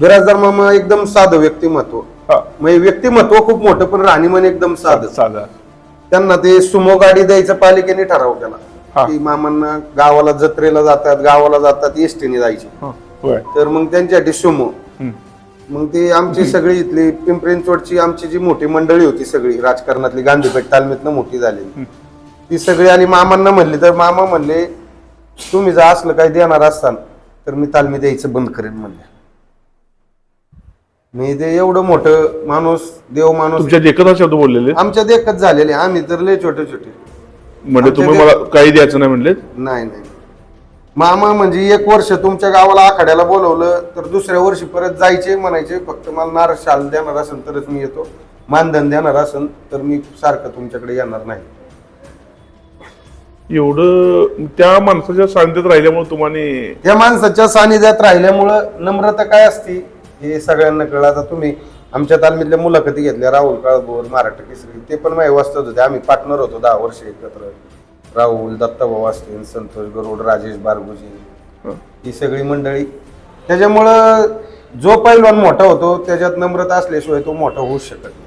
बिराजदार मामा एकदम साधं व्यक्तिमत्व. हा. म्हणजे व्यक्तिमत्व खूप मोठं पण राहणीमान एकदम साधं. साधा. त्यांना ते सुमो गाडी द्यायचं पालिकेने ठराव केला. की मामांना गावाला जत्रेला जातात गावाला जातात एसटीने जायचे. हा, होय. तर मग त्यांच्यासाठी सुमो. हम्म. मग ते आमची सगळी इथली पिंपरींचोडची आमची जी मोठी मंडळी होती सगळी राजकारणातली गांधीपेठ तालमीतनं मोठी झाली ती सगळी आली मामांना म्हणली तर मामा म्हणले तुम्ही जर असलं काही देणार असताल तर मी तालमी द्यायचं बंद करेन म्हणले. मी ते एवढं मोठं माणूस देव माणूस. तुमच्या देखत शब्द बोललेले? आमच्या देखत झालेले. आम्ही तर लय छोटे छोटे म्हणजे आमच्या तुम्ही मला काही द्यायचं नाही म्हणले नाही नाही. मामा म्हणजे एक वर्ष तुमच्या गावाला आखाड्याला बोलवलं तर दुसऱ्या वर्षी परत जायचे म्हणायचे फक्त मला नारळ शाल देणार असेल तरच मी येतो. मानधन देणार असेल तर मी सारखं तुमच्याकडे येणार नाही. एवढं त्या माणसाच्या सानिध्यात राहिल्यामुळे तुम्हाला त्या माणसाच्या सानिध्यात राहिल्यामुळं नम्रता काय असती? हे सगळ्यांना कळलं. आता तुम्ही आमच्या तालमीतल्या मुलाखती घेतल्या राहुल काळभोर महाराष्ट्र केसरी ते पण माझे वाचत होते. आम्ही पार्टनर होतो दहा वर्ष एकत्र. राहुल दत्ताभाऊ असतील संतोष गरुड राजेश बारगुजी ही सगळी मंडळी. त्याच्यामुळं जो पैलवान मोठा होतो त्याच्यात नम्रता असल्याशिवाय तो मोठा होऊ शकत नाही.